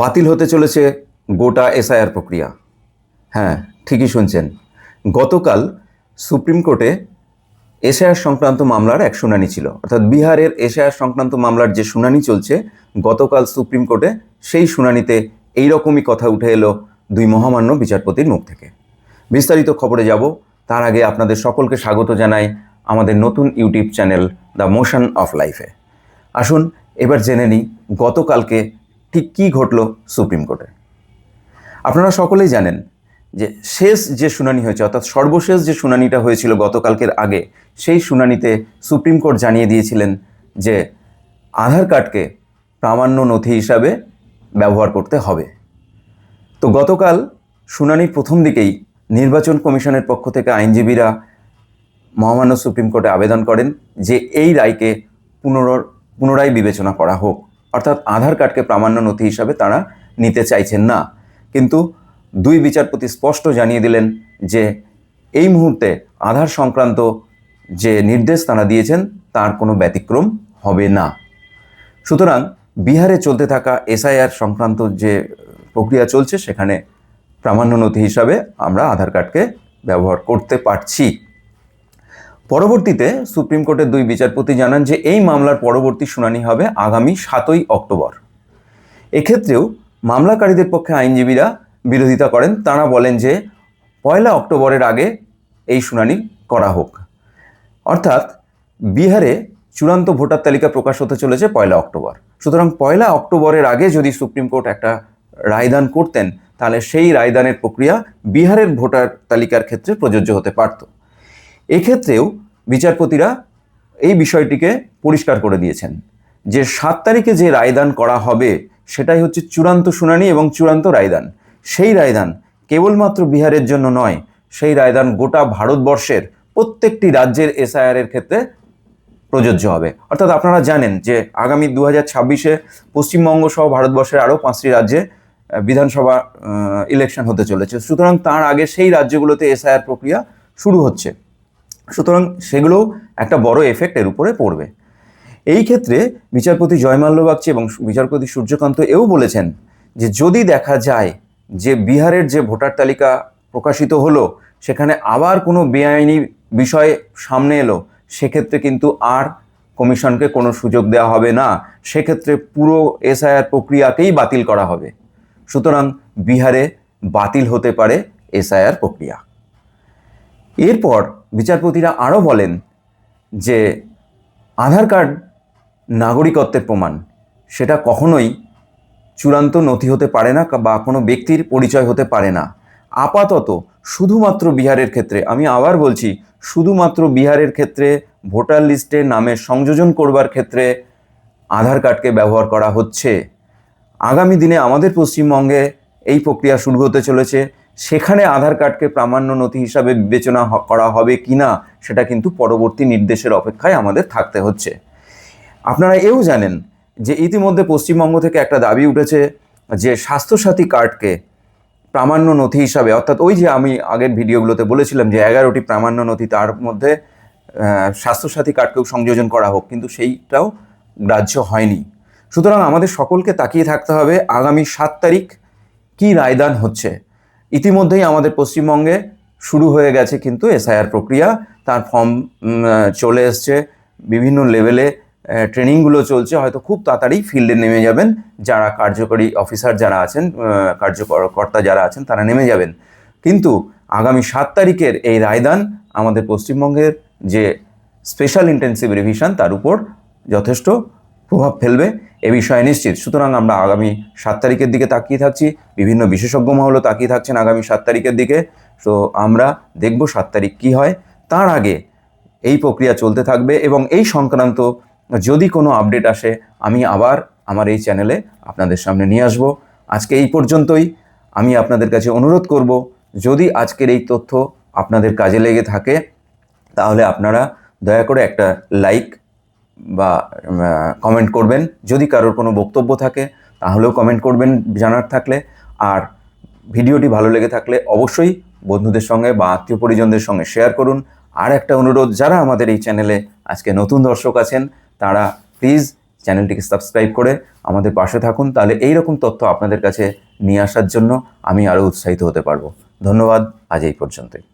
বাতিল হতে চলেছে গোটা এসআইআর প্রক্রিয়া। হ্যাঁ ঠিকই শুনছেন। গতকাল সুপ্রিম কোর্টে এসআইআর সংক্রান্ত মামলার এক শুনানি ছিল। অর্থাৎ বিহারের এসআইআর সংক্রান্ত মামলার যে শুনানি চলছে, গতকাল সুপ্রিম কোর্টে সেই শুনানিতে এই রকমই কথা উঠে এলো দুই মহামান্য বিচারপতির মুখ থেকে। বিস্তারিত খবরে যাব। তার আগে আপনাদের সকলকে স্বাগত জানাই আমাদের নতুন YouTube channel the motion of লাইফে। আসুন, এবার জেনে নিই গতকালকে ঠিক কী ঘটলো সুপ্রিম কোর্টে? আপনারা সকলেই জানেন যে শেষ যে শুনানি হয়েছে, অর্থাৎ সর্বশেষ যে শুনানিটা হয়েছিল গতকালকের আগে, সেই শুনানিতে সুপ্রিম কোর্ট জানিয়ে দিয়েছিলেন যে আধার কার্ডকে প্রামাণ্য নথি হিসাবে ব্যবহার করতে হবে। তো গতকাল শুনানির প্রথম দিকেই নির্বাচন কমিশনের পক্ষ থেকে আইনজীবীরা মহামান্য সুপ্রিম কোর্টে আবেদন করেন যে এই রায়কে পুনর, পুনরায় বিবেচনা করা হোক। অর্থাৎ আধার কার্ডকে প্রামাণ্য নথি হিসাবে তারা নিতে চাইছেন না। কিন্তু দুই বিচারপতি স্পষ্ট জানিয়ে দিলেন যে এই মুহূর্তে আধার সংক্রান্ত যে নির্দেশ তারা দিয়েছেন, তার কোনো ব্যতিক্রম হবে না। সুতরাং বিহারে চলতে থাকা এসআইআর সংক্রান্ত যে প্রক্রিয়া চলছে, সেখানে প্রামাণ্য নথি হিসাবে আমরা আধার কার্ডকে ব্যবহার করতে পারছি। পরবর্তীতে সুপ্রিম কোর্টের দুই বিচারপতি জানান যে এই মামলার পরবর্তী শুনানি হবে আগামী সাতই অক্টোবর। এক্ষেত্রেও মামলাকারীদের পক্ষে আইনজীবীরা বিরোধিতা করেন, তারা বলেন যে পয়লা অক্টোবরের আগে এই শুনানি করা হোক। অর্থাৎ বিহারে চূড়ান্ত ভোটার তালিকা প্রকাশ হতে চলেছে পয়লা অক্টোবর। সুতরাং পয়লা অক্টোবরের আগে যদি সুপ্রিম কোর্ট একটা রায়দান করতেন, তাহলে সেই রায়দানের প্রক্রিয়া বিহারের ভোটার তালিকার ক্ষেত্রে প্রযোজ্য হতে পারত। এক্ষেত্রেও বিচারপতিরা এই বিষয়টিকে পরিষ্কার করে দিয়েছেন যে সাত তারিখে যে রায়দান করা হবে সেটাই হচ্ছে চূড়ান্ত শুনানি এবং চূড়ান্ত রায়দান। সেই রায়দান কেবলমাত্র বিহারের জন্য নয়, সেই রায়দান গোটা ভারতবর্ষের প্রত্যেকটি রাজ্যের এসআইআরের ক্ষেত্রে প্রযোজ্য হবে। অর্থাৎ আপনারা জানেন যে আগামী দু হাজার ছাব্বিশে পশ্চিমবঙ্গ সহ ভারতবর্ষের আরও পাঁচটি রাজ্যে বিধানসভা ইলেকশন হতে চলেছে। সুতরাং তার আগে সেই রাজ্যগুলোতে এসআইআর প্রক্রিয়া শুরু হচ্ছে। সুতরাং সেগুলোও একটা বড় এফেক্ট এর উপরে পড়বে। এই ক্ষেত্রে বিচারপতি জয়মাল্য বাগচি এবং বিচারপতি সূর্যকান্ত এও বলেছেন যে যদি দেখা যায় যে বিহারের যে ভোটার তালিকা প্রকাশিত হলো, সেখানে আবার কোনো বেআইনি বিষয় সামনে এলো, সেক্ষেত্রে কিন্তু আর কমিশনকে কোনো সুযোগ দেওয়া হবে না। সেক্ষেত্রে পুরো এসআইআর প্রক্রিয়াকেই বাতিল করা হবে। সুতরাং বিহারে বাতিল হতে পারে এসআইআর প্রক্রিয়া। এরপর বিচারপতিরা আরও বলেন যে আধার কার্ড নাগরিকত্বের প্রমাণ, সেটা কখনোই চূড়ান্ত নথি হতে পারে না বা কোনো ব্যক্তির পরিচয় হতে পারে না। আপাতত শুধুমাত্র বিহারের ক্ষেত্রে, আমি আবার বলছি, শুধুমাত্র বিহারের ক্ষেত্রে, ভোটার লিস্টে নামে সংযোজন করবার ক্ষেত্রে আধার কার্ডকে ব্যবহার করা হচ্ছে। আগামী দিনে আমাদের পশ্চিমবঙ্গে এই প্রক্রিয়া শুরু হতে চলেছে। সেখানে আধার কার্ডকে প্রামাণ্য নথি হিসাবে বিবেচনা করা হবে কি না, সেটা কিন্তু পরবর্তী নির্দেশের অপেক্ষায় আমাদের থাকতে হচ্ছে। আপনারা এও জানেন যে ইতিমধ্যে পশ্চিমবঙ্গ থেকে একটা দাবি উঠেছে যে স্বাস্থ্যসাথী কার্ডকে প্রামাণ্য নথি হিসাবে, অর্থাৎ ওই যে আমি আগের ভিডিওগুলোতে বলেছিলাম যে এগারোটি প্রামাণ্য নথি তার মধ্যে স্বাস্থ্যসাথী কার্ডকেও সংযোজন করা হোক, কিন্তু সেইটাও গ্রাহ্য হয়নি। সুতরাং আমাদের সকলকে তাকিয়ে থাকতে হবে আগামী সাত তারিখ কী রায়দান হচ্ছে। ইতিমধ্যেই আমাদের পশ্চিমবঙ্গে শুরু হয়ে গেছে কিন্তু এসআইআর প্রক্রিয়া। তার ফর্ম চলে এসছে। বিভিন্ন লেভেলে ট্রেনিংগুলো চলছে। হয়তো খুব তাড়াতাড়ি ফিল্ডে নেমে যাবেন। যারা কার্যকরী অফিসার যারা আছেন কার্যকর্তা যারা আছেন, তারা নেমে যাবেন। কিন্তু আগামী সাত তারিখের এই রায়দান আমাদের পশ্চিমবঙ্গের যে স্পেশাল ইন্টেন্সিভ রিভিশন, তার উপর যথেষ্ট প্রভাব ফেলবে এ বিষয়ে নিশ্চিত। সুতরাং আমরা আগামী সাত তারিখের দিকে তাকিয়ে থাকছি। বিভিন্ন বিশেষজ্ঞ মহলও তাকিয়ে থাকছেন আগামী সাত তারিখের দিকে। তো আমরা দেখব সাত তারিখ কী হয়। তার আগে এই প্রক্রিয়া চলতে থাকবে এবং এই সংক্রান্ত যদি কোনো আপডেট আসে, আমি আবার আমার এই চ্যানেলে আপনাদের সামনে নিয়ে আসব। আজকে এই পর্যন্তই। আমি আপনাদের কাছে অনুরোধ করব, যদি আজকের এই তথ্য আপনাদের কাজে লেগে থাকে, তাহলে আপনারা দয়া করে একটা লাইক বা কমেন্ট করবেন। যদি কারোর কোনো বক্তব্য থাকে, তাহলেও কমেন্ট করবেন, জানার থাকলে। আর ভিডিওটি ভালো লেগে থাকলে অবশ্যই বন্ধুদের সঙ্গে বা আত্মীয় পরিজনদের সঙ্গে শেয়ার করুন। আর একটা অনুরোধ, যারা আমাদের এই চ্যানেলে আজকে নতুন দর্শক আছেন, তারা প্লিজ চ্যানেলটিকে সাবস্ক্রাইব করে আমাদের পাশে থাকুন। তাহলে এই রকম তথ্য আপনাদের কাছে নিয়ে আসার জন্য আমি আরও উৎসাহিত হতে পারব। ধন্যবাদ, আজ এই পর্যন্তই।